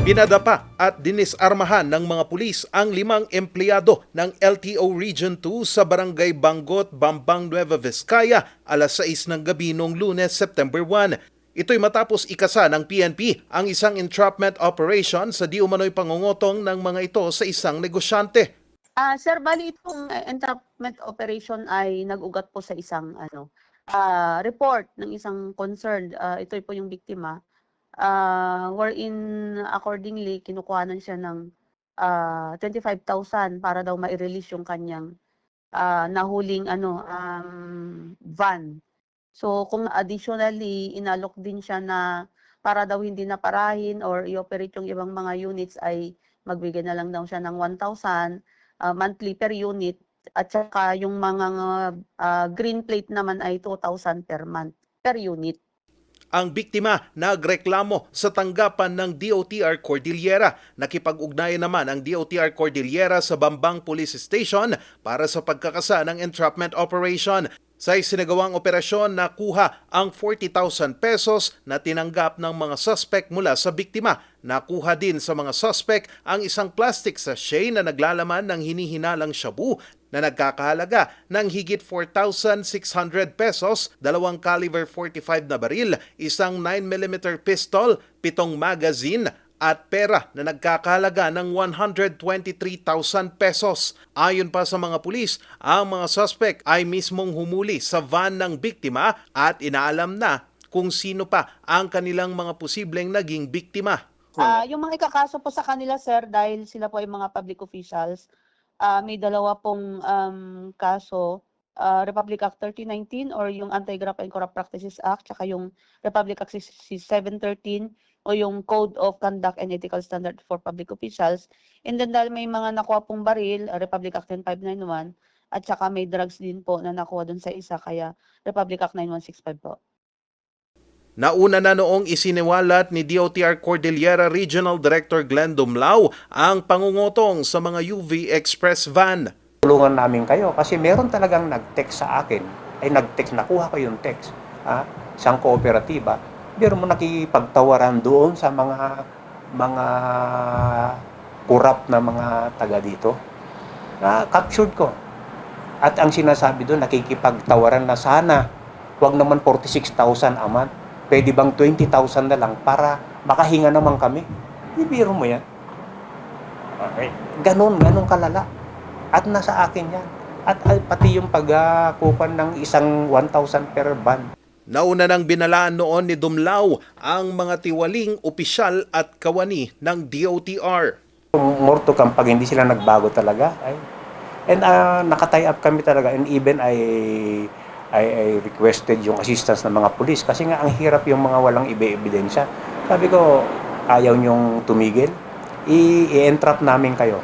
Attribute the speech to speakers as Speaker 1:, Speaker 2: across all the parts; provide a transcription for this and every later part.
Speaker 1: Binadapa at dinisarmahan ng mga pulis ang limang empleyado ng LTO Region 2 sa Barangay Bangot, Bambang, Nueva Vizcaya alas 6 ng gabi noong lunes, September 1. Ito'y matapos ikasa ng PNP ang isang entrapment operation sa di umano'y pangungotong ng mga ito sa isang negosyante.
Speaker 2: Ah, sir, bali itong eh, entrapment operation ay nag-ugat po sa isang ano ah, report ng isang concerned. Ah, ito po yung biktima. Ah, wherein accordingly kinukuhanan siya ng ah, 25,000 para daw ma-release yung kanyang ah, nahuling ano um, van. So kung additionally inalok din siya na para daw hindi na parahin or i-operate yung ibang mga units ay magbigay na lang daw siya ng 1,000 uh, monthly per unit at saka yung mga uh, green plate naman ay 2,000 per month per unit.
Speaker 1: Ang biktima nagreklamo sa tanggapan ng DOTR Cordillera. Nakipag-ugnayan naman ang DOTR Cordillera sa Bambang Police Station para sa pagkakasa ng entrapment operation. Sa isinagawang operasyon, nakuha ang 40,000 pesos na tinanggap ng mga suspect mula sa biktima. Nakuha din sa mga suspect ang isang plastic sachet na naglalaman ng hinihinalang shabu na nagkakahalaga ng higit 4,600 pesos, dalawang caliber 45 na baril, isang 9mm pistol, pitong magazine, at pera na nagkakahalaga ng 123,000 pesos. Ayon pa sa mga pulis, ang mga suspect ay mismong humuli sa van ng biktima at inaalam na kung sino pa ang kanilang mga posibleng naging biktima.
Speaker 2: Ah, yung mga ikakaso po sa kanila sir dahil sila po ay mga public officials, ah, may dalawa pong um, kaso ah, Republic Act 3019 or yung Anti-Graft and Corrupt Practices Act tsaka yung Republic Act 713 o yung Code of Conduct and Ethical Standard for Public Officials. And then dahil may mga nakuha pong baril, ah, Republic Act 10591 at saka may drugs din po na nakuha dun sa isa kaya Republic Act 9165 po.
Speaker 1: Nauna na noong isiniwalat ni DOTR Cordillera Regional Director Glenn Dumlao ang pangungutong sa mga UV Express van.
Speaker 3: tulungan namin kayo kasi meron talagang nag-text sa akin. Ay nag-text nakuha ko yung text ah, isang kooperatiba. Pero mo nakipagtawaran doon sa mga mga kurap na mga taga dito. Na captured ko. At ang sinasabi doon nakikipagtawaran na sana. Wag naman 46,000 a month pwede bang 20,000 na lang para makahinga naman kami ibiro mo yan okay. ganun ganun kalala at nasa akin yan. At ay, pati yung pagkupan ng isang 1,000 per van.
Speaker 1: Nauna nang binalaan noon ni Dumlao ang mga tiwaling opisyal at kawani ng DOTR.
Speaker 3: More to come pag hindi sila nagbago talaga. Ay. And uh, nakatie up kami talaga and even I, I, I requested yung assistance ng mga pulis kasi nga ang hirap yung mga walang ibe-ebidensya. Sabi ko, ayaw nyong tumigil, i-entrap namin kayo.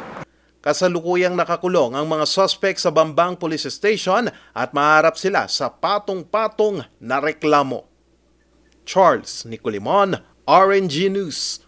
Speaker 1: Kasalukuyang nakakulong ang mga suspect sa Bambang Police Station at maharap sila sa patong-patong na reklamo. Charles Nicolimon, RNG News.